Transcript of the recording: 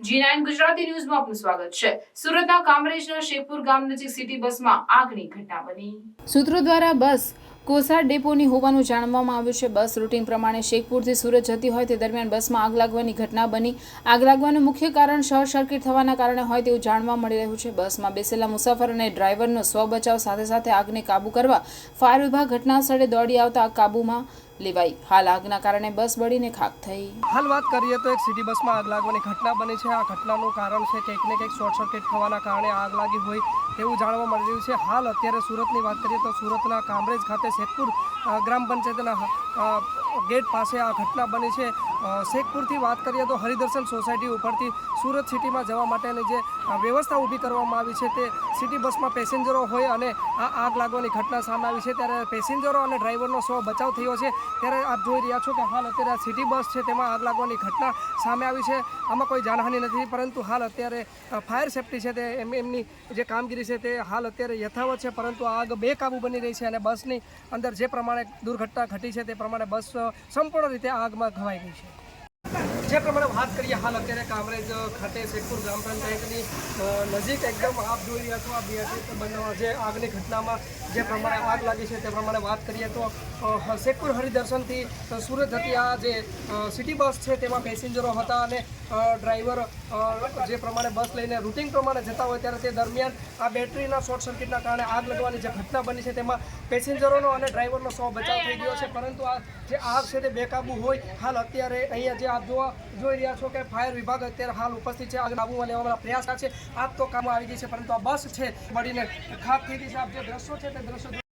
જી nine Gujarati ન્યૂઝમાં આપનું સ્વાગત છે. સુરતના કામરેજના શેખપુર ગામ નજીક સિટી બસમાં આગની ઘટના બની. સૂત્રો દ્વારા બસ કોસાડ ડેપોની હોવાનું જાણવામાં આવ્યું છે. બસ રૂટીન પ્રમાણે શેખપુરથી સુરત જતી હોય તે દરમિયાન બસમાં આગ લાગવાની ઘટના બની. આગ લાગવાનું મુખ્ય કારણ શોર્ટ સર્કિટ થવાના કારણે હોય તેવું જાણવા મળી રહ્યું છે. બસમાં બેસેલા મુસાફર અને ડ્રાઈવરનો સ્વ બચાવ સાથે સાથે આગને કાબૂ કરવા ફાયર વિભાગ ઘટના સ્થળે દોડી આવતા આગ કાબૂમાં લેવાઈ. હાલ આગના કારણે બસ બળીને ખાક થઈ. હાલ વાત કરીએ તો એક સિટી બસમાં આગ લાગવાની ઘટના બની છે. આ ઘટનાનું કારણ છે કંઈક ને કંઈક શોર્ટ સર્કિટ થવાના કારણે આગ લાગી હોય તેવું જાણવા મળી રહ્યું છે. હાલ અત્યારે સુરતની વાત કરીએ તો સુરતના કામરેજ ખાતે શેખપુર ગ્રામ પંચાયતના ગેટ પાસે આ ઘટના બની છે. શેખપુરથી વાત કરીએ તો હરિદર્શન સોસાયટી ઉપરથી સુરત સિટીમાં જવા માટેની જે વ્યવસ્થા ઊભી કરવામાં આવી છે તે સિટી બસમાં પેસેન્જરો હોય અને આ આગ લાગવાની ઘટના સામે આવી છે ત્યારે પેસેન્જરો અને ડ્રાઈવરનો સ્વ બચાવ થયો છે. ત્યારે આપ જોઈ રહ્યા છો કે હાલ અત્યારે આ સિટી બસ છે તેમાં આગ લાગવાની ઘટના સામે આવી છે. આમાં કોઈ જાનહાનિ નથી, પરંતુ હાલ અત્યારે ફાયર સેફટી છે તે એમ, એમની જે કામગીરી છે તે હાલ અત્યારે યથાવત છે, પરંતુ આગ બેકાબૂ બની રહી છે અને બસની અંદર જે પ્રમાણે દુર્ઘટના ઘટી છે તે પ્રમાણે બસ સંપૂર્ણ રીતે આગમાં ઘવાઈ ગઈ છે. જે પ્રમાણે વાત કરીએ, હાલ અત્યારે કામરેજ ખાતે શેખપુર ગ્રામ પંચાયતની નજીક એકદમ આપ જોઈ રહ્યા છો, આ બનાવવા જે આગની ઘટનામાં જે પ્રમાણે આગ લાગી છે તે પ્રમાણે વાત કરીએ તો શેખપુર હરિદર્શનથી સુરત જતી આ જે સિટી બસ છે તેમાં પેસેન્જરો હતા અને ડ્રાઈવર જે પ્રમાણે બસ લઈને રૂટિંગ પ્રમાણે જતા હોય ત્યારે તે દરમિયાન આ બેટરીના શોર્ટ સર્કિટના કારણે આગ લગવાની જે ઘટના બની છે તેમાં પેસેન્જરોનો અને ડ્રાઈવરનો સૌ બચાવ થઈ ગયો છે. પરંતુ આ જે આગ છે તે બેકાબુ હોય. હાલ અત્યારે અહીંયા જે આપ જોવા જોઈ રહ્યા છો કે ફાયર વિભાગ અત્યારે હાલ ઉપસ્થિત છે. આગ કાબૂમાં લેવાના પ્રયાસ છે. આગ તો કામમાં આવી ગઈ છે, પરંતુ આ બસ છે, બળીને ખાપ થઈ ગઈ છે. આપ જે દ્રશ્યો છે તે દ્રશ્યો